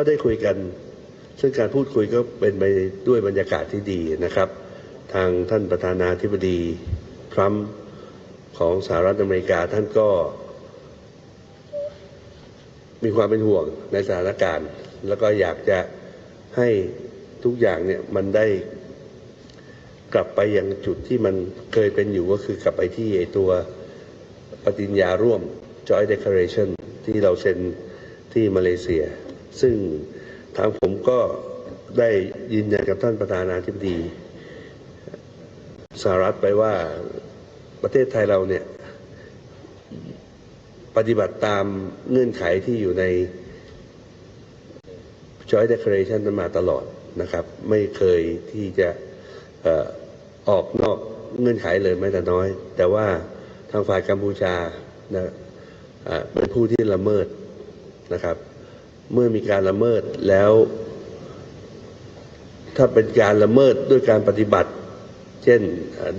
ก็ได้คุยกัน ซึ่งการพูดคุยก็เป็นไปด้วยบรรยากาศที่ดีนะครับ ทางท่านประธานาธิบดีทรัมป์ของสหรัฐอเมริกาท่านก็ มีความเป็นห่วงในสถานการณ์ แล้วก็อยากจะให้ทุกอย่างเนี่ยมันได้กลับไปยังจุดที่มันเคยเป็นอยู่ก็คือกลับไปที่ไอตัวปฏิญญาร่วม Joint Declaration ที่เราเซ็นที่มาเลเซีย ซึ่งทางผมก็ได้ยืนยันกับท่านประธานาธิบดีสหรัฐไปว่าประเทศไทยเราเนี่ย ปฏิบัติตามเงื่อนไขที่อยู่ใน Joint Declaration นั้นมาตลอดนะครับ ไม่เคยที่จะอออกนอกเงื่อนไขเลยแม้แต่น้อย แต่ว่าทางฝ่ายกัมพูชานะอ่าเป็นผู้ที่ละเมิดนะครับ เมื่อมีการละเมิดแล้ว ถ้าเป็นการละเมิดด้วยการปฏิบัติ เช่น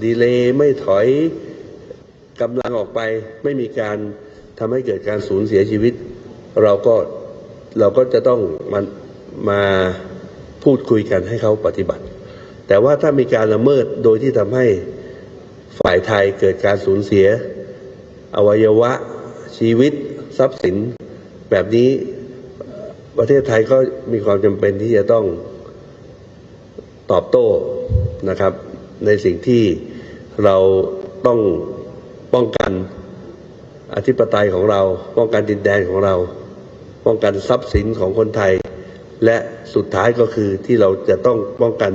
ดีเลย์ไม่ถอยกำลังออกไป ไม่มีการทำให้เกิดการสูญเสียชีวิต เราก็เราก็จะต้องมันมาพูดคุยกันให้เขาปฏิบัติ แต่ว่าถ้ามีการละเมิดโดยที่ทำให้ฝ่ายไทยเกิดการสูญเสีย อวัยวะชีวิตทรัพย์สินแบบนี้ ประเทศไทยก็มีความจำเป็นที่จะต้องตอบโต้นะครับ ในสิ่งที่เราต้องป้องกันอธิปไตยของเรา ป้องกันดินแดนของเรา ป้องกันทรัพย์สินของคนไทย และสุดท้ายก็คือที่เราจะต้องป้องกัน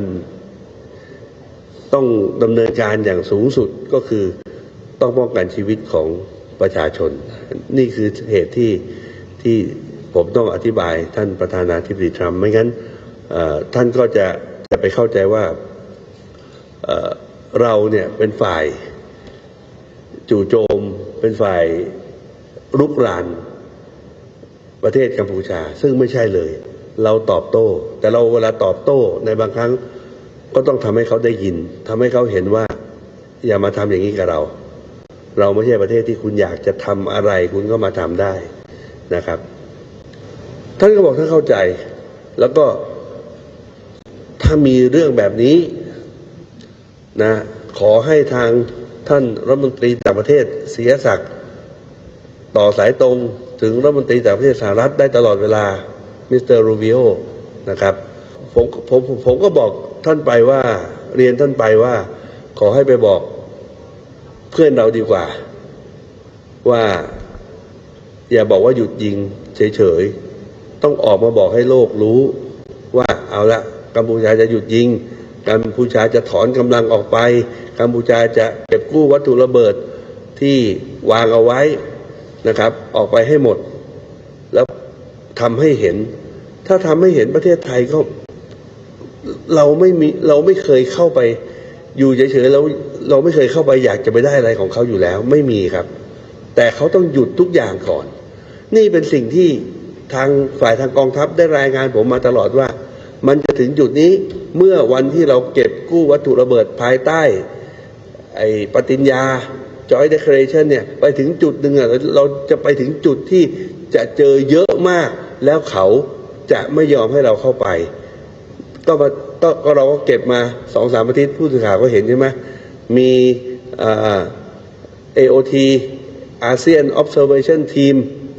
ต้องดำเนินการอย่างสูงสุดก็คือต้องป้องกันชีวิตของประชาชน นี่คือเหตุที่ที่ ผมต้องอธิบายท่านประธานาธิบดีทรัมป์ไม่งั้นท่านก็จะจะไปเข้าใจว่าเเราเนี่ยเป็นฝ่ายจู่โจม เป็นฝ่ายรุกรานประเทศกัมพูชา ซึ่งไม่ใช่เลย เราตอบโต้ แต่เราเวลาตอบโต้ในบางครั้งก็ต้องทำให้เขาได้ยินทำให้เขาเห็นว่า อย่ามาทำอย่างนี้กับเรา เราไม่ใช่ประเทศที่คุณอยากจะทำอะไร คุณก็มาทำได้นะครับ ท่านก็บอกท่านเข้าใจ แล้วก็ถ้ามีเรื่องแบบนี้นะขอให้ทางท่านรัฐมนตรีต่างประเทศเสียศักดิ์ต่อสายตรงถึงรัฐมนตรีต่างประเทศสหรัฐได้ตลอดเวลามิสเตอร์รูบิโอนะครับผมผมผมผมก็บอกท่านไปว่าเรียนท่านไปว่า ขอให้ไปบอกเพื่อนเราดีกว่า ว่า อย่าบอกว่าหยุดยิงเฉยๆ ต้องออกมาบอกให้โลกรู้ ว่าเอาละกัมพูชาจะหยุดยิง กัมพูชาจะถอนกำลังออกไป กัมพูชาจะเก็บกู้วัตถุระเบิดที่วางเอาไว้นะครับ ออกไปให้หมด แล้วทำให้เห็น ถ้าทำให้เห็นประเทศไทยก็ เราไม่มีเราไม่เคยเข้าไป อยู่เฉยๆแล้วเราไม่เคยเข้าไปอยากจะไปได้อะไรของเขาอยู่แล้ว ไม่มีครับ แต่เขาต้องหยุดทุกอย่างก่อน นี่เป็นสิ่งที่ ทางฝ่ายทางกองทัพได้รายงานผมมาตลอดว่า มันจะถึงจุดนี้เมื่อวันที่เราเก็บกู้วัตถุระเบิดภายใต้ ไอ้ปฏิญญา Joint Declaration เนี่ยไปถึงจุดหนึ่งอะเราจะไปถึงจุดที่จะเจอเยอะมาก แล้วเขาจะไม่ยอมให้เราเข้าไป ก็มาก็เราก็เก็บมาสองสามอาทิตย์ผู้สื่อข่าวก็เห็นใช่ไหมมีเอ่า AOT ASEAN Observation Team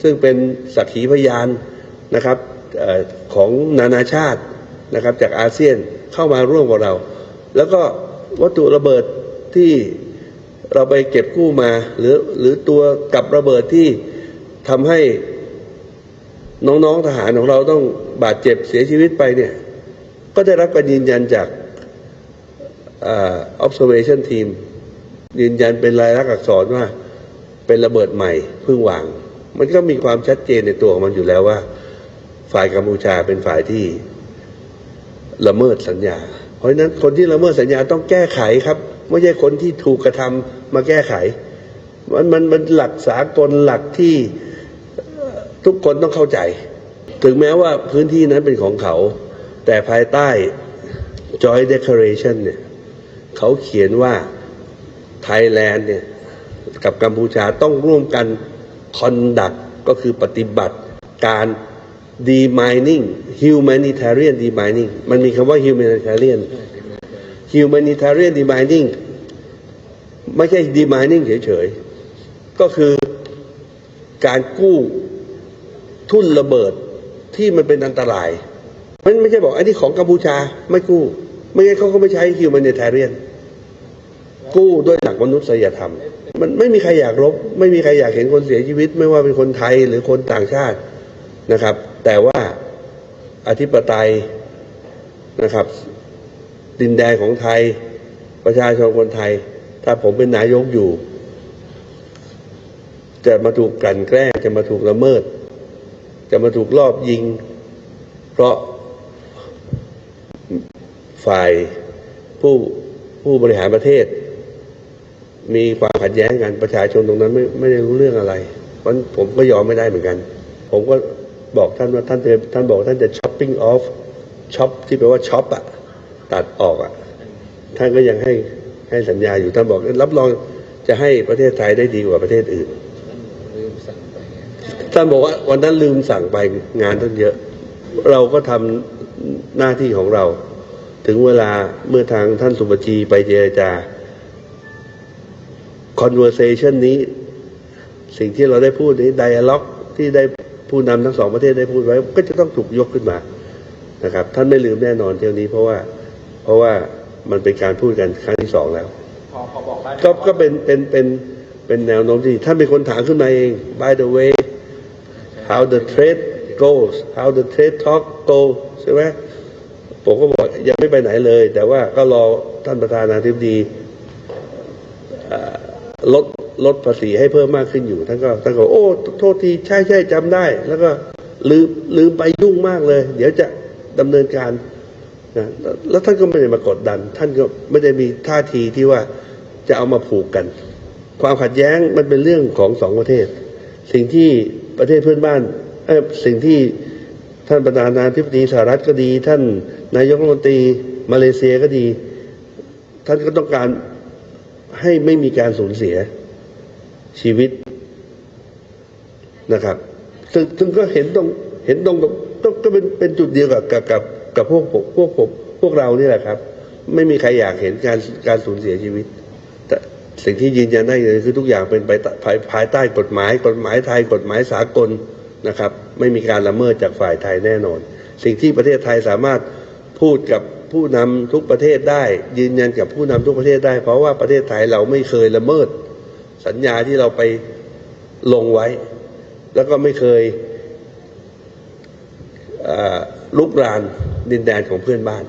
ซึ่งเป็นสักขีพยานนะครับออของนานาชาตินะครับจากอาเซียนเข้ามาร่วมกับเรา แล้วก็วัตถุระเบิดที่เราไปเก็บกู้มา หรือหรือตัวกับระเบิดที่ทำให้น้องๆทหารของเราต้องบาดเจ็บเสียชีวิตไปเนี่ย ก็ได้รับการยืนยันจากอ่า observation team ยืนยันเป็นลายลักษณ์อักษรว่าเป็นระเบิดใหม่เพิ่งวาง มันก็มีความชัดเจนในตัวของมันอยู่แล้วว่า ฝ่ายกัมพูชาเป็นฝ่ายที่ละเมิดสัญญา เพราะฉะนั้นคนที่ละเมิดสัญญาต้องแก้ไขครับ ไม่ใช่คนที่ถูกกระทำมาแก้ไข มันมันมันหลักสากลหลักที่ทุกคนต้องเข้าใจ ถึงแม้ว่าพื้นที่นั้นเป็นของเขา แต่ภายใต้ Joint Declaration เนี่ยเขาเขียนว่าไทยแลนด์เนี่ยกับกัมพูชาต้องร่วมกัน คอนดักก็คือปฏิบัติการ demining humanitarian demining มันมีคำว่า humanitarian humanitarian demining ไม่ใช่ demining เฉยๆ ก็คือการกู้ทุ่นระเบิดที่มันเป็นอันตราย มันไม่ใช่บอกไอ้นี่ของกัมพูชาไม่กู้ ไม่งั้นเขาก็ไม่ใช้ humanitarian กู้ด้วยหลักมนุษยธรรม มันไม่มีใครอยากรบไม่มีใครอยากเห็นคนเสียชีวิต ไม่ว่าเป็นคนไทยหรือคนต่างชาตินะครับ แต่ว่าอธิปไตยนะครับ ดินแดนของไทย ประชาชนคนไทย ถ้าผมเป็นนายกอยู่ จะมาถูกกลั่นแกล้งจะมาถูกละเมิด จะมาถูกลอบยิง เพราะฝ่ายผู้ผู้บริหารประเทศ มีความขัดแย้งกันประชาชนตรงนั้นไม่ไม่ได้รู้เรื่องอะไร เพราะผมก็ยอมไม่ได้เหมือนกัน ผมก็บอกท่านว่าท่านจะท่านบอกท่านจะ chopping off ช็อปที่แปลว่าช็อปอะตัดออกอะท่านก็ยังให้ให้สัญญาอยู่ท่านบอกรับรองจะให้ประเทศไทยได้ดีกว่าประเทศอื่นท่านบอกว่าวันนั้นลืมสั่งไปงานท่านเยอะ เราก็ทำหน้าที่ของเรา ถึงเวลาเมื่อทางท่านสุบจีไปเจรจา conversation นี้ สิ่งที่เราได้พูดนี้ dialog ที่ได้ผู้นำทั้งสองประเทศได้พูดไว้ ก็จะต้องถูกยกขึ้นมานะครับ ท่านไม่ลืมแน่นอนเที่ยวนี้เพราะว่า เพราะว่ามันเป็นการพูดกันครั้งที่สองแล้วพอพอบอกได้ไหมก็ก็เป็นเป็นเป็นเป็นแนวโน้มที่ท่านเป็นคนถามขึ้นมาเอง by the way how the trade goes how the trade talk go ใช่ไหมผมก็บอกยังไม่ไปไหนเลย แต่ว่าก็รอท่านประธานาธิบดีเอ่อ ลดลดภาษีให้เพิ่มมากขึ้นอยู่ท่านก็ท่านก็บอกโอ้โทษทีใช่ใช่จำได้ แล้วก็ลืมลืมไปยุ่งมากเลย เดี๋ยวจะดำเนินการนะแล้วแล้วท่านก็ไม่ได้มากดดัน ท่านก็ไม่ได้มีท่าทีที่ว่าจะเอามาผูกกัน ความขัดแย้งมันเป็นเรื่องของสองประเทศ สิ่งที่ประเทศเพื่อนบ้านเออสิ่งที่ท่านประธานาธิบดีสหรัฐก็ดี ท่านนายกรัฐมนตรีมาเลเซียก็ดี ท่านก็ต้องการ ให้ไม่มีการสูญเสียชีวิตนะครับ ซึ่งซึ่งก็เห็นตรงเห็นตรงต้องก็เป็นเป็นจุดเดียวกับกับกับกับพวกผมพวกผมพวกเรานี่แหละครับ ไม่มีใครอยากเห็นการการสูญเสียชีวิต แต่สิ่งที่ยืนยันได้เลยคือทุกอย่างเป็นไปภายภายใต้กฎหมาย กฎหมายไทย กฎหมายสากลนะครับ ไม่มีการละเมิดจากฝ่ายไทยแน่นอน สิ่งที่ประเทศไทยสามารถพูดกับ ผู้นำทุกประเทศได้ ยืนยันกับผู้นำทุกประเทศได้ เพราะว่าประเทศไทยเราไม่เคยละเมิด สัญญาที่เราไปลงไว้ แล้วก็ไม่เคยลุกรานดินแดนของเพื่อนบ้าน